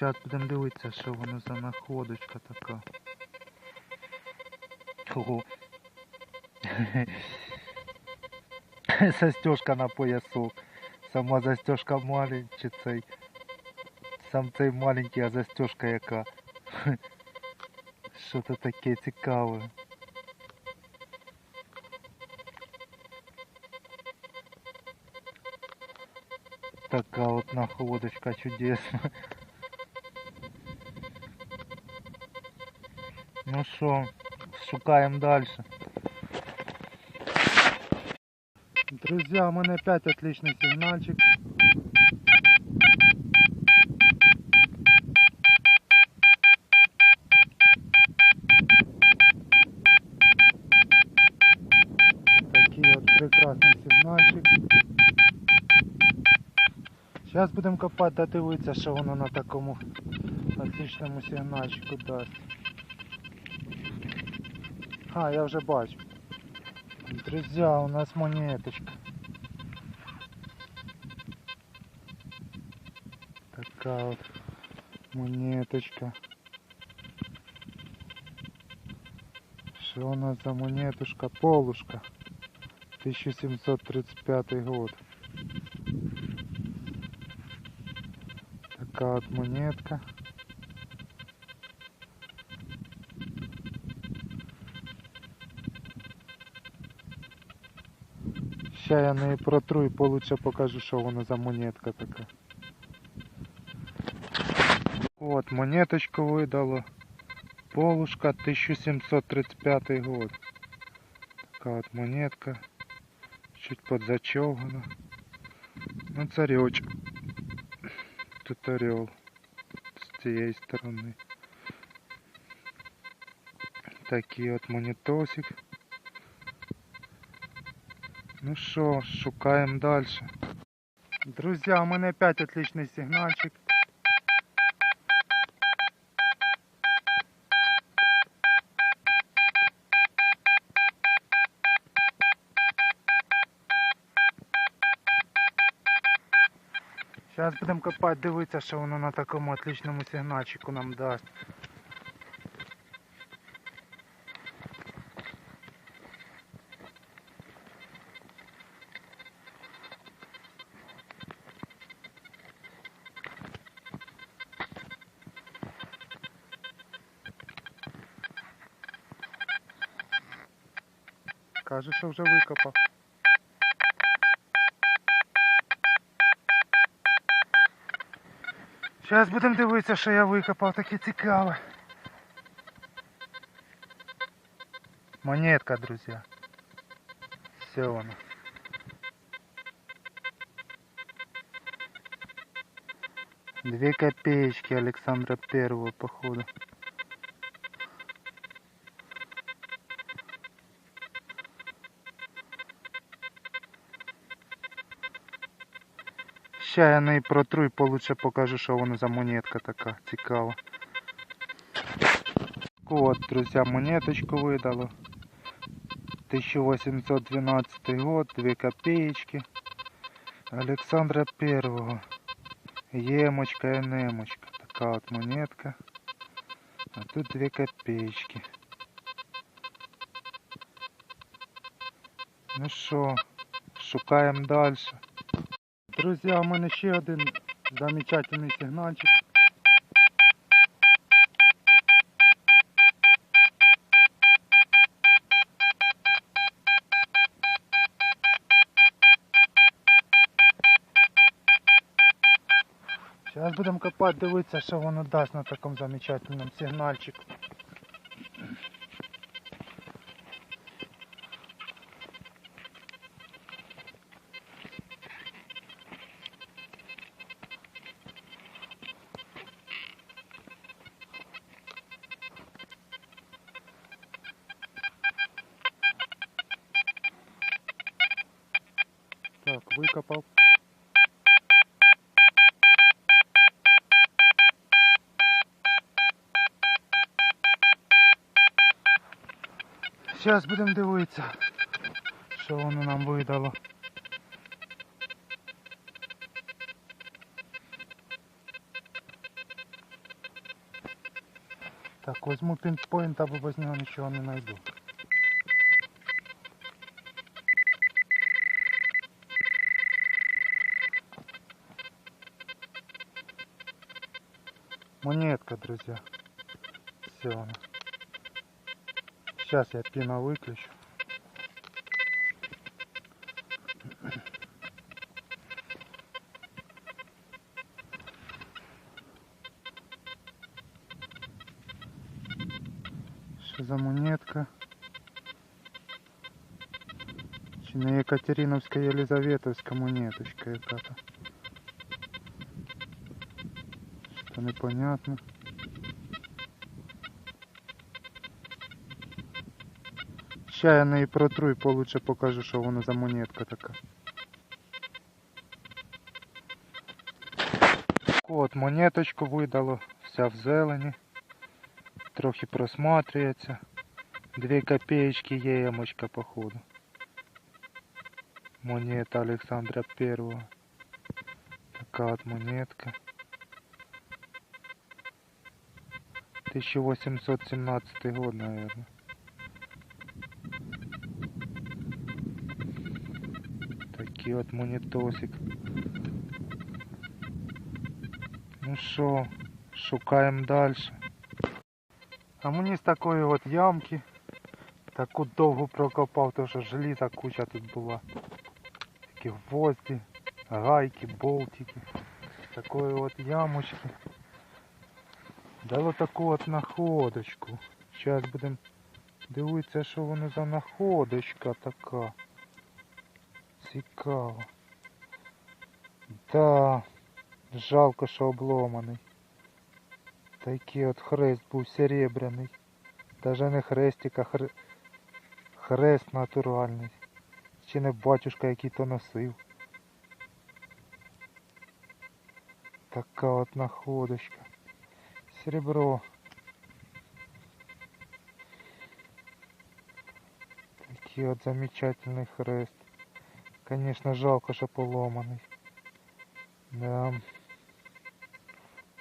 зараз будемо дивитися, що воно за находочка така. Ого. Застежка на поясок. Сама застежка маленький цей. Сам цей маленький, а застежка яка. Що то таке цікаве. Така от находочка чудесна. Ну що, шукаємо далі. Друзья, у мене опять отличный сигнальчик. Такий от прекрасний сигнальчик. Зараз будемо копати та дивитися, що воно на такому отличному сигнальчику дасть. А, я вже бачу. Друзья, у нас монеточка. Такая вот монеточка. Что у нас за монетушка? Полушка. 1735 год. Такая вот монетка. Ща я неї протру і получше покажу, що воно за монетка така. От, монеточку видало. Полушка 1735 год. Така от монетка. Чуть подзачовгана. Ну, царечок. Тут орел. З цієї сторони. Такий от монетосик. Ну що, шукаємо далі. Друзі, у мене опять отличный сигнальчик. Зараз будемо копати, дивитися, що воно на такому отличному сигнальчику нам дасть. Каже, що вже викопав. Зараз будемо дивитися, що я викопав, таке цікаве. Монетка, друзі. Все воно. Две копеечки Александра Первого, походу. Ща я неї протру і получше покажу, що воно за монетка така цікава. От, друзі, монеточку видало. 1812 год, 2 копеечки. Александра Первого. Емочка и немочка. Така от монетка. А тут 2 копеечки. Ну що, шукаємо далі. Друзі, у мене ще один замечательний сигнальчик. Зараз будемо копати, дивитися, що воно дасть на такому замечательному сигнальчику. Викопав. Зараз будемо дивитися, що воно нам видало. Так, возьму пінпойнт, або без нього нічого не знайду. Монетка, друзья. Все. Сейчас я пина выключу. Що за монетка? Чи не Екатериновська Єлизаветовська монеточка яка-то? Что непонятно. Ща я неї протру і получше покажу, що воно за монетка така. От монеточку видало, вся в зелені. Трохи просматрюється. Дві копеечки є ямочка походу. Монета Александра Первого. Така от монетка. 1817 год, наверное. Такий от монетосик. Ну що, шукаємо далі. А мені з такої от ямки таку довгу прокопав, тому що желіза куча тут була. Такі гвозді, гайки, болтики. Такої от ямочки. Дало таку от находочку. Зараз будемо дивитися, що воно за находочка така. Цікаво. Да, жалко, що обломаний. Такий от хрест був серебряний. Даже не хрестик, а хре... хрест натуральний. Чи не батюшка, який то носив. Така от находочка. Серебро. Такий от замечательный хрест. Конечно, жалко, що поломаний. Да.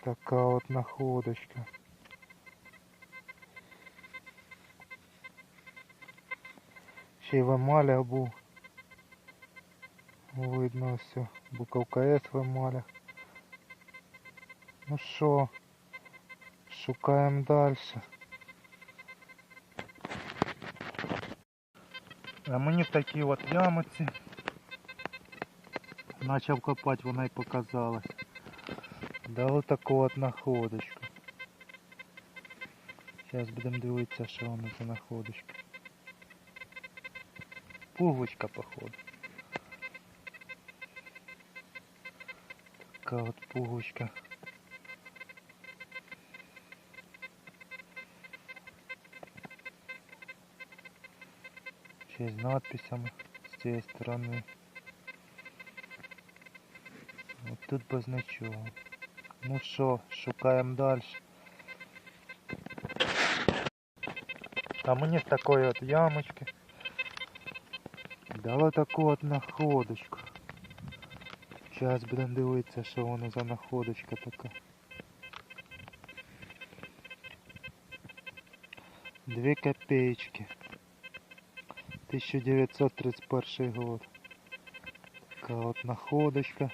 Така от находочка. Ще й в емалях був. Видно все. Буковка С в емалях. Ну що, шукаємо далі. А мені в такій от ямиці почав копати, вона й показалась. Дали таку от находочку. Зараз будемо дивитися, що воно за находочка. Пуговичка, походу. Така от пуговичка. Ще й з надписями з цієї сторони. От тут без нічого. Ну що, шукаємо далі. А мені з такої от ямочки дало таку от находочку. Зараз будемо дивитися, що воно за находочка така. Дві копеечки. 1931 год. Така от находочка.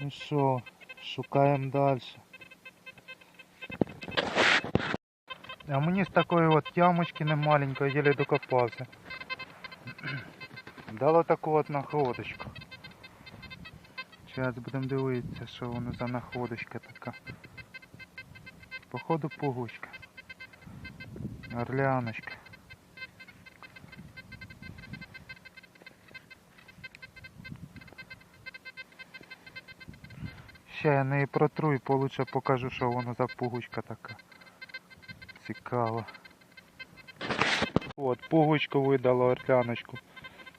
Ну що, шукаємо далі. А мені з такої от ямочки немаленької еле докопався. Дало таку от находочку. Зараз будемо дивитися, що воно за находочка така. Походу пугучка. Орляночка. Ще я неї протру і получше покажу, що воно за пугучка така. Цікаво. От, пугучку видала орляночку.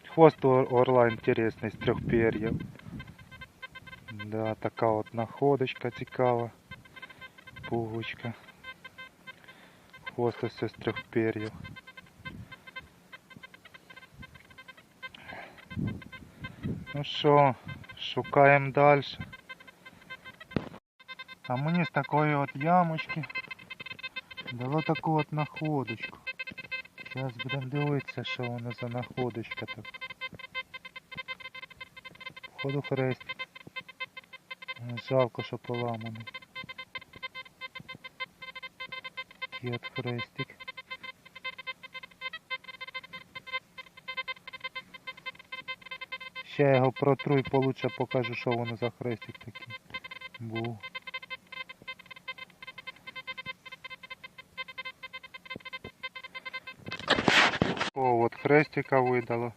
Хвост орла інтересний з трьох пер'їв. Да, така от находочка цікава. Пугучка. Хвост ось з трьох пер'їв. Ну що, шукаємо далі. А мені з такої от ямочки дало таку от находочку. Зараз будемо дивитися, що воно за находочка так. Походу хрестик. Жалко, що поламаний. От хрестик. Ще його протру і получше покажу, що воно за хрестик такий був. О, от хрестика видало.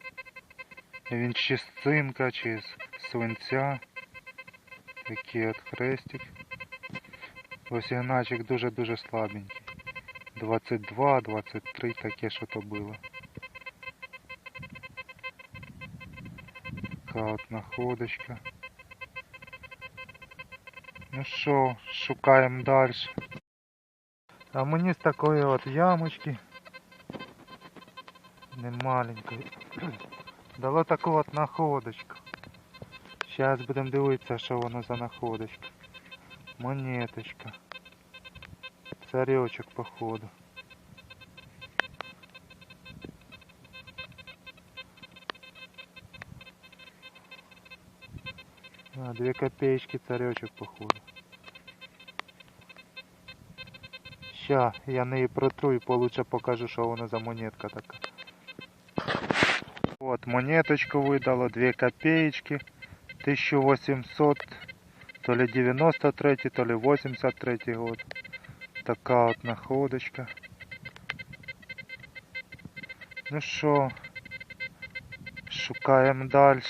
Він чи з цинка, чи з свинця. Такий от хрестик. Ось іначик дуже-дуже слабенький. 22, 23, таке що то було. Така от находочка. Ну що, шукаємо далі. А мені з такої от ямочки не маленької. Дало таку от находочку. Зараз будемо дивитися, що воно за находочка. Монеточка. Царечок походу. А, две копеечки царечок походу. Ща, я неї протру і получше покажу, що воно за монетка така. Вот, монеточку видало, 2 копеечки. 1800, то ли 93, то ли 83 год. Така от находочка. Ну що, шукаємо далі.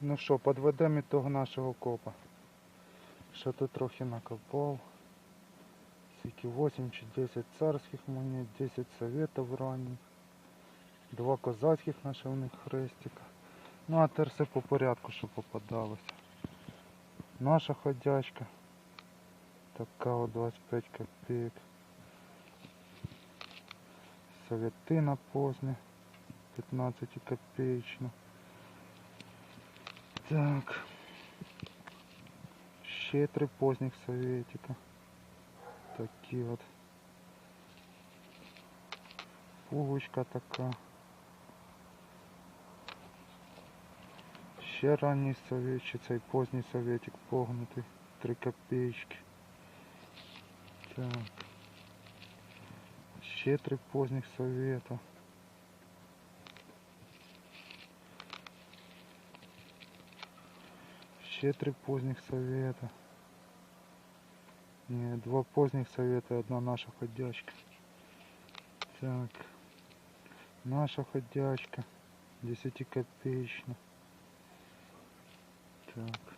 Ну що, підведемо ітог нашого копа. Що тут трохи накопав. Скільки 8 чи 10 царських монет, 10 советів ранніх. Два козацьких нашивних хрестика. Ну а тепер все по порядку, що попадалося. Наша ходячка. Така от 25 копійок. Советина позня. 15 копеечна. Так. Ще три поздніх советика. Такі от. Пуговичка така. Ще ранній совет, чи цей поздній советик погнутий. 3 копеечки. Так. Ще три поздніх совета. Ще три поздніх совета. Не, два поздних совета и одна наша ходячка. Так. Наша ходячка. 10 копеечна. Так.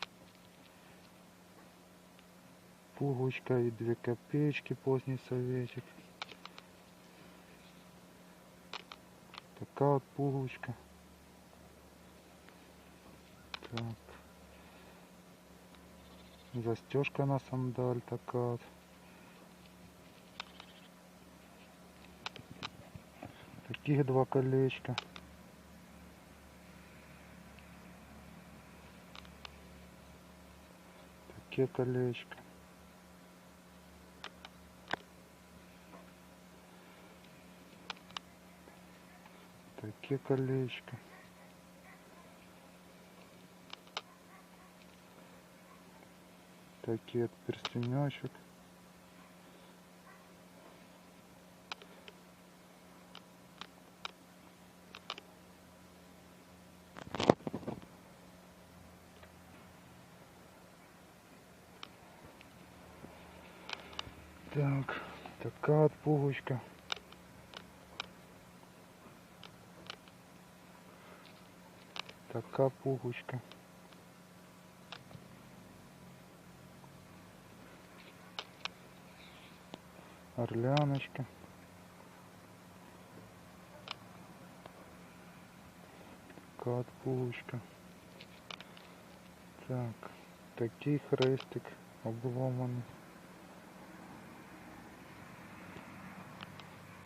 Пуговичка и 2 копеечки поздний советик. Така от пуговичка. Так. Застежка на сандаль така от. Таких два колечка. Таке колечко. Таке колечко. Такий от перстенечок. Так, така от пуговичка. Така пуговичка. Орляночка. Така от пуговичка. Так, такий хрестик обломаний.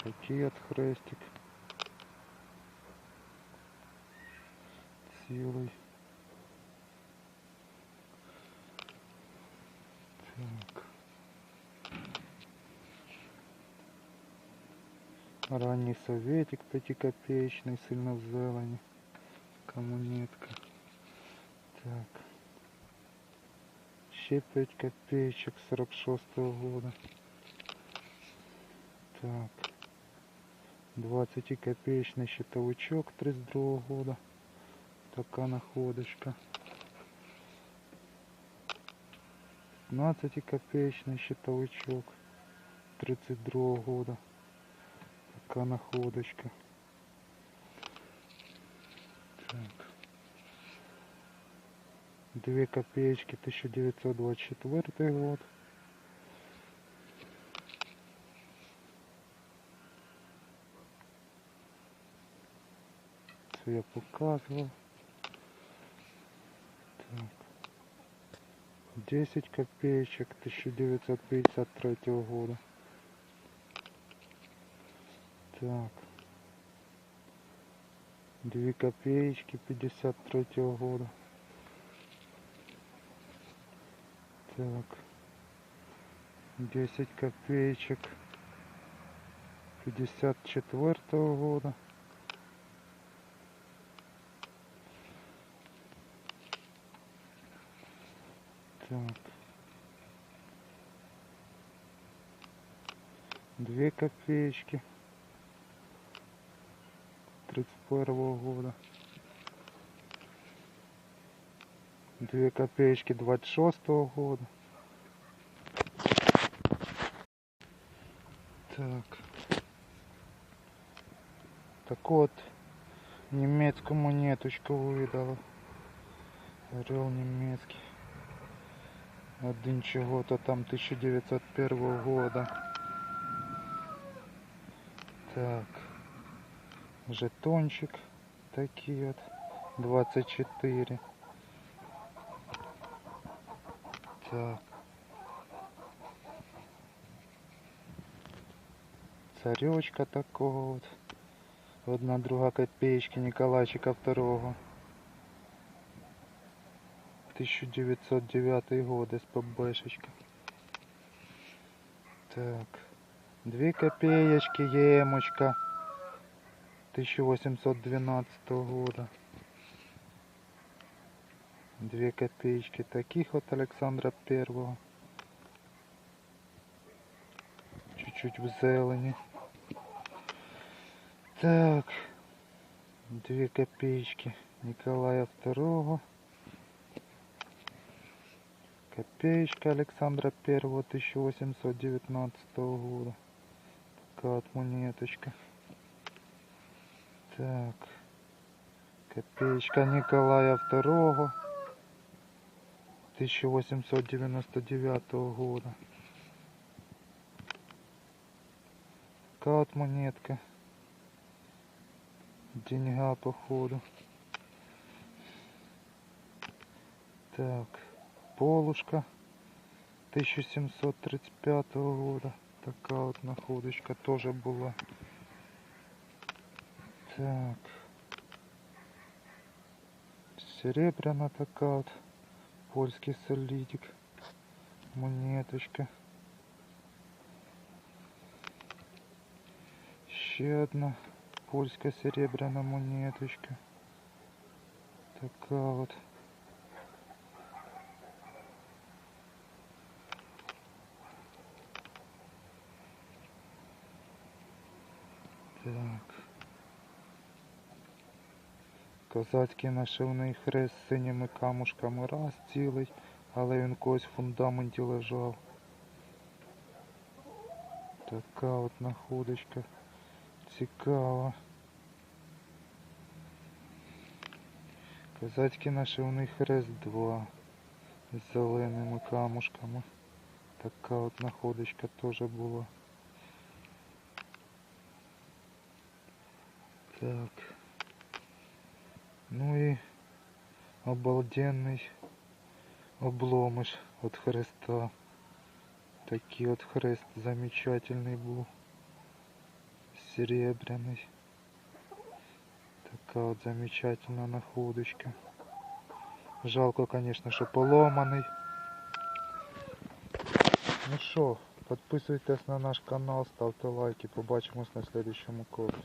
От хрестик. цілий. Так. Ранний советик пятикопеечный, сильно в зелені. Коммунетка. Так. Ще 5 копеечек 46 года. Так. 20 копеечный щитовичок 32 года. Така находочка. 15 копеечный щитовичок 32 года. Така находочка. Так. Две копеечки 1924 год. Це я показывал. Так. 10 копеечек 1953 года. Так. Две копеечки 53 года. Так. 10 копеечек 54 года. Так. Две копеечки 31 года. Две копеечки 26 года. Так. Так от німецьку монеточку видала. Орел німецький. Один чего-то там 1901 года. Так. Жетончик такий от 24. Так. Царечка такого вот. Одна друга копеечки Николайчика второго. 1909 год СПБшечка. Так. Две копеечки емочка. 1812 года. Две копеечки таких от Александра Первого. Чуть-чуть в зелени. Так. Две копеечки Николая Второго. Копеечка Александра Первого 1819 года. Такая вот монеточка. Так. Копеечка Николая Второго 1899 года. Такая вот монетка. Деньга походу. Так. Полушка 1735 года. Такая вот находочка тоже была. Так. Серебряна такая вот. Польский солидик. Монеточка. Ще одна польская серебряная монеточка. Такая вот. Козацький нашивний хрест з синіми камушками раз цілий, але він когось в фундаменті лежав. Така от находочка цікава. Козацький нашивний хрест 2 з зеленими камушками. Така от находочка теж була. Так. Ну и обалденный обломыш от хреста. Такий вот хрест замечательный был. Серебряный. Така от замечательна находочка. Жалко, конечно, що поломаний. Ну що, підписуйтесь на наш канал, ставте лайки, побачимось на следующому колі.